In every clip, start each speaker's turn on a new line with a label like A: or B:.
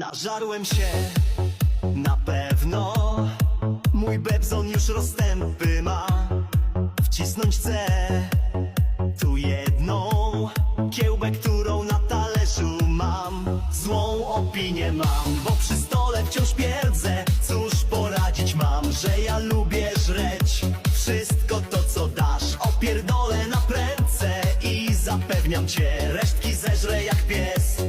A: Nażarłem się. Na pewno Mój bebzon już rozstępy ma. Wcisnąć chcę tu jedną Kiełbę, którą na talerzu mam. Złą opinię mam, bo przy stole wciąż pierdzę. Cóż poradzić mam, że ja lubię żreć Wszystko to co dasz, opierdolę na prędce I zapewniam cię, resztki zeżrę jak pies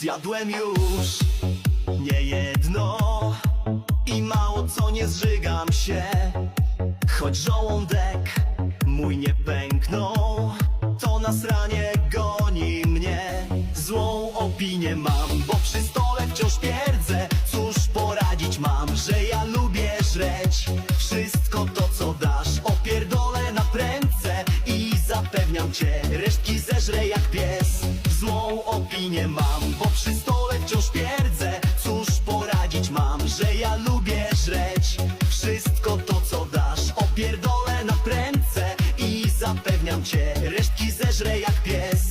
A: Zjadłem już nie jedno I mało co nie zżygam się. Choć żołądek mój nie pęknął To nasranie goni mnie. Złą opinię mam, bo przy stole wciąż pierdzę. Cóż poradzić mam, że ja lubię żreć Wszystko to co dasz. Opierdolę na prędce I zapewniam cię, resztki zeżrę jak pies Złą opinię mam, bo przy stole wciąż pierdzę Cóż poradzić mam, że ja lubię żreć Wszystko to co dasz. Opierdolę na prędce I zapewniam cię, resztki zeżrę jak pies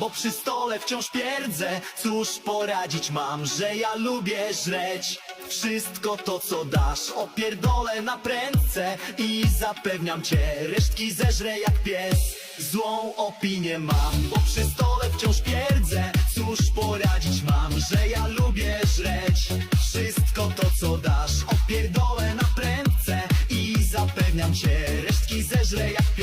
A: bo przy stole wciąż pierdzę. Cóż poradzić mam, że ja lubię żreć Wszystko to co dasz. Opierdolę na prędce I zapewniam cię, resztki zeżrę jak pies. Złą opinię mam, bo przy stole wciąż pierdzę. Cóż poradzić mam, że ja lubię żreć Wszystko to co dasz. Opierdolę na prędce I zapewniam cię, resztki zeżrę jak